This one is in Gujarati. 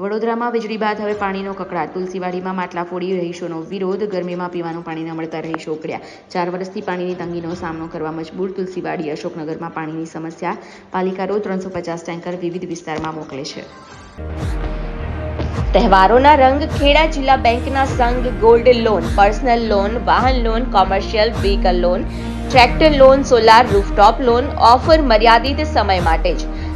વડોદરામાં વીજળી બાદ હવે પાણીનો કકળાટ. તુલસીવાડીમાં માટલા ફોડી રહીશોનો વિરોધ. ગરમીમાં પીવાનું પાણી ન મળતા રહીશો ઉકળ્યા. ચાર વર્ષથી પાણીની તંગીનો સામનો કરવા મજબૂર તુલસીવાડી અશોકનગરમાં પાણીની સમસ્યા. પાલિકા રોજ ત્રણસો પચાસ ટેન્કર વિવિધ વિસ્તારમાં મોકલે છે. તહેવારોના રંગ ખેડા જિલ્લા બેંકના સંઘ ગોલ્ડ લોન, પર્સનલ લોન, વાહન loan, commercial vehicle loan, tractor loan, solar rooftop loan, offer મર્યાદિત સમય માટે જ.